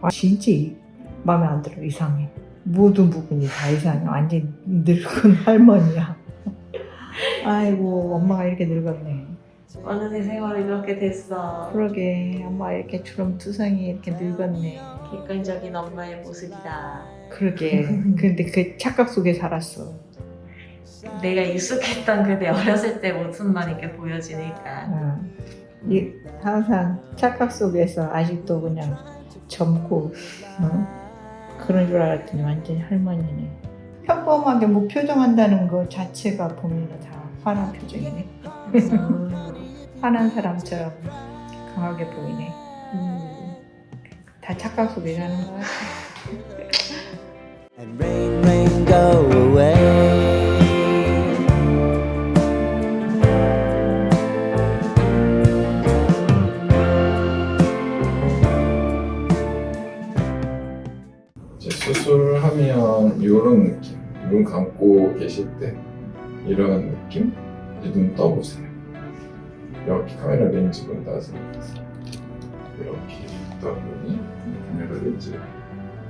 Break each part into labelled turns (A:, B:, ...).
A: 아, 진짜 이- 마음에 안 들어 이상해. 모든 부분이 다 이상해. 완전 늙은 할머니야. 아이고 엄마가 이렇게 늙었네.
B: 어느새 세월이 그렇게 됐어.
A: 그러게 엄마 이렇게 주름투성이 이렇게 늙었네.
B: 객관적인 엄마의 모습이다.
A: 그러게. 근데 그 착각 속에 살았어.
B: 내가 익숙했던 그대 어렸을 때 모습만 이렇게 보여지니까.
A: 어. 이, 항상 착각 속에서 아직도 그냥 젊고 어? 그런 줄 알았더니 완전히 할머니네. 평범하게 무표정한다는 거 자체가 보면 다 화난 표정이네.
B: 음.
A: 화난 사람처럼 강하게 보이네.
B: 음.
A: 다 착각 속에 사는 거 같아.
C: 수술하면 이런 느낌, 눈 감고 계실 때 이런 느낌, 눈 떠보세요. 이렇게 카메라 렌즈 본 따서 이렇게 떠보니 카메라 렌즈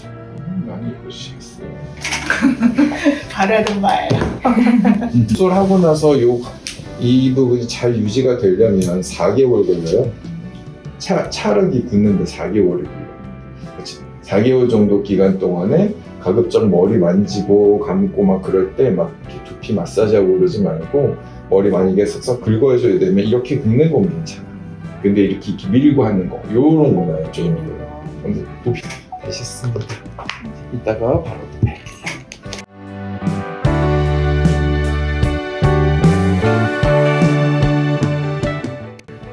C: 음, 많이 보시겠어요.
A: 바라는 말.
C: 수술하고 나서 요, 이 부분이 잘 유지가 되려면 4개월 걸려요. 차, 차르기 굳는데 4개월이 걸려요. 그치? 4개월 정도 기간 동안에 가급적 머리 만지고 감고 막 그럴 때 막 이렇게 두피 마사지하고 그러지 말고 머리 만약에 싹싹 긁어줘야 되면 이렇게 긁는 건 괜찮아. 근데 이렇게, 이렇게 밀고 하는 거, 요런 거는 좀 힘들어요. 근데 두피 되셨습니다. 이따가 바로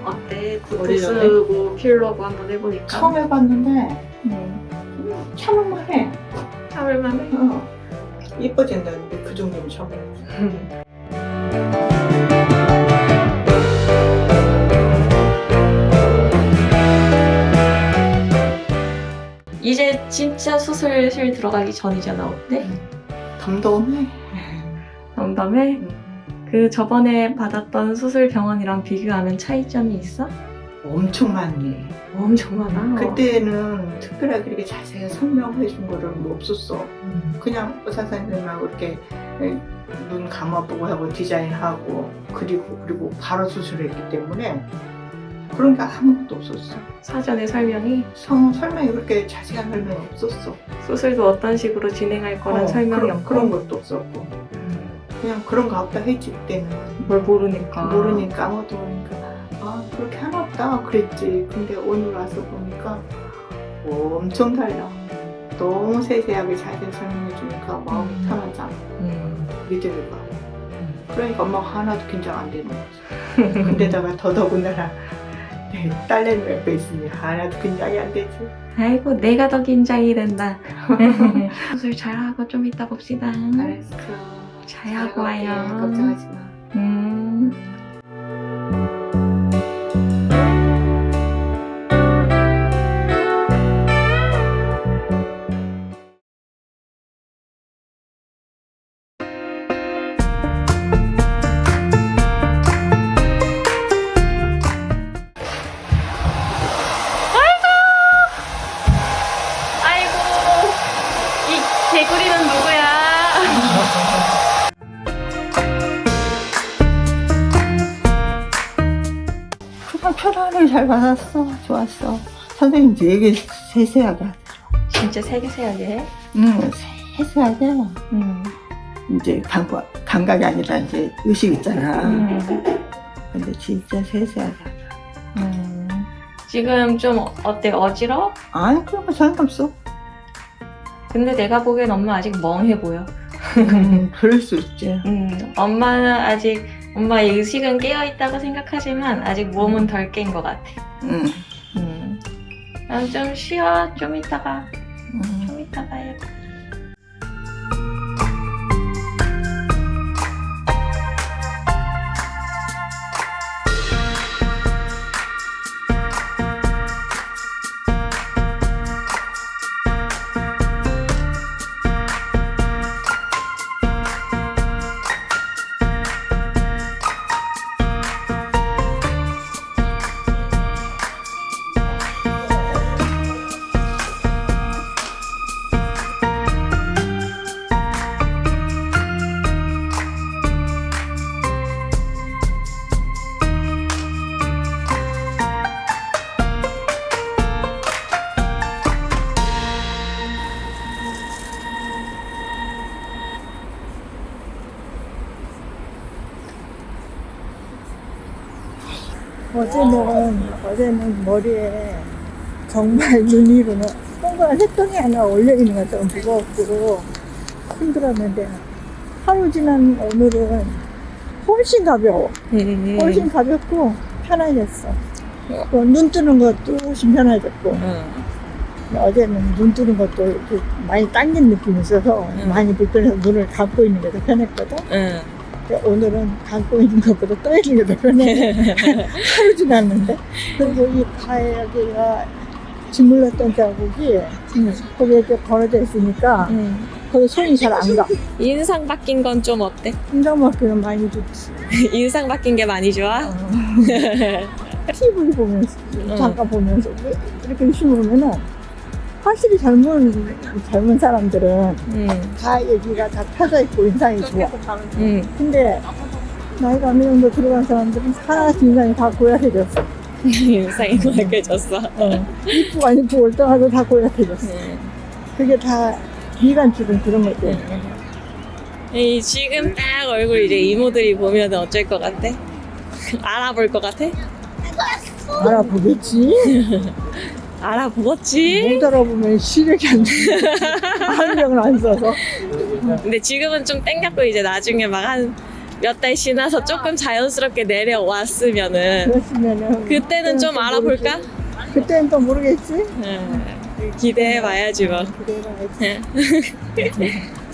B: 어때? 구두
A: 머리
B: 쓰고 필러고 한번 해보니까.
A: 처음 해봤는데 음, 참을만해.
B: 참을만해.
A: 어. 이뻐진다는데 그 정도는 처음 해봤어.
B: 이제 진짜 수술실 들어가기 전이잖아. 어때?
A: 덤덤해.
B: 농담해?
A: 음.
B: 그 저번에 받았던 수술 병원이랑 비교하면 차이점이 있어?
A: 엄청 많네.
B: 엄청 많아.
A: 그때는 특별하게 그렇게 자세히 설명해 준 거는 뭐 없었어.
B: 음.
A: 그냥 의사 선생님하고 이렇게 눈 감아보고 하고 디자인하고 그리고 그리고 바로 수술했기 때문에 그런 게 아무것도 없었어.
B: 사전에 설명이
A: 성 설명이 그렇게 자세한 설명이 없었어.
B: 수술도 어떤 식으로 진행할 거란
A: 어,
B: 설명이 없고
A: 그런 것도 없었고
B: 음,
A: 그냥 그런 거 없다 했지 그때는
B: 뭘 모르니까
A: 모르니까 아무것도 모르니까 아 그렇게 하나 없다 그랬지. 근데 오늘 와서 보니까 엄청 달라. 너무 세세하게 자세히 설명해 주니까 마음이
B: 음.
A: 편하잖아.
B: 음.
A: 믿음이 가. 그러니까 엄마가 하나도 긴장 안 되는 거지. 근데다가 더더군다나 내 딸내미 옆에 있으니 하나도 긴장이 안 되지.
B: 아이고 내가 더 긴장이 된다 수술 잘하고 좀 이따 봅시다
A: 알았어.
B: 잘하고. 와요
A: 걱정하지 마.
B: 음. 개구리는 누구야?
A: 편안하게 잘 받았어. 좋았어. 선생님 되게 세세하게 하더라.
B: 진짜 세계세하게 해?
A: 응, 세세하게.
B: 음.
A: 이제 감각, 감각이 아니라 이제 의식 있잖아.
B: 음.
A: 근데 진짜 세세하게 하더라.
B: 음. 지금 좀 어때 어지러?
A: 아니, 그런 거 상관없어.
B: 근데 내가 보기엔 엄마 아직 멍해 보여.
A: 음, 그럴 수 있지.
B: 음, 엄마는 아직 엄마의 의식은 깨어 있다고 생각하지만 아직 몸은 덜 깬 것 같아.
A: 응.
B: 음. 난좀 쉬어. 좀 이따가
A: 응.
B: 좀 이따가 해.
A: 어제는 어제는 머리에 정말 눈 위로는 동그란 색동이 하나 올려 있는 것처럼 무겁고 힘들었는데 하루 지난 오늘은 훨씬 가벼워.
B: 음.
A: 훨씬 가볍고 편해졌어. 또눈 뜨는 것도 훨씬 편해졌고
B: 응.
A: 어제는 눈 뜨는 것도 이렇게 많이 당긴 느낌이 있어서
B: 응.
A: 많이 불편해서 눈을 감고 있는 게 더 편했거든.
B: 응.
A: 근데 오늘은 감고 있는 것보다 떠 있는 게 더 편해. 하루 지났는데. 그리고 이 여기가 짓물렀던 자국이 거기에 이렇게 걸어져 있으니까
B: 응.
A: 거기 손이 잘 안 가.
B: 인상 바뀐 건 좀 어때?
A: 막히는 많이 좋지.
B: 인상 바뀐 게 많이 좋아?
A: TV 보면서
B: 응.
A: 잠깐 보면서 이렇게 심으면은 확실히 젊은 젊은 사람들은
B: 응.
A: 다 여기가 다 펴져 있고 인상이 좋아.
B: 응.
A: 근데 나이가 어느 정도 들어간 사람들은 하나씩 인상이 다 고약해졌어.
B: 인상이 맑아졌어.
A: 어. 이쁘고 안 이쁘고 올등하고 다 고약해졌어.
B: 응.
A: 그게 다 미간줄은 그런 것 때문에.
B: 이 지금 딱 얼굴 이제 이모들이 보면 어쩔 것 같아? 알아볼 것 같아?
A: 알아보겠지?
B: 알아보겠지?
A: 못 알아보면 시력이 안 돼. 안경을 안 써서.
B: 근데 지금은 좀 땡겼고 이제 나중에 막 한 몇 달 지나서 조금 자연스럽게 내려왔으면은
A: 그랬으면은.
B: 그때는 좀
A: 또
B: 알아볼까?
A: 모르지. 그때는 또 모르겠지?
B: 응. 기대해 봐야지 뭐.
A: 기대해봐야지.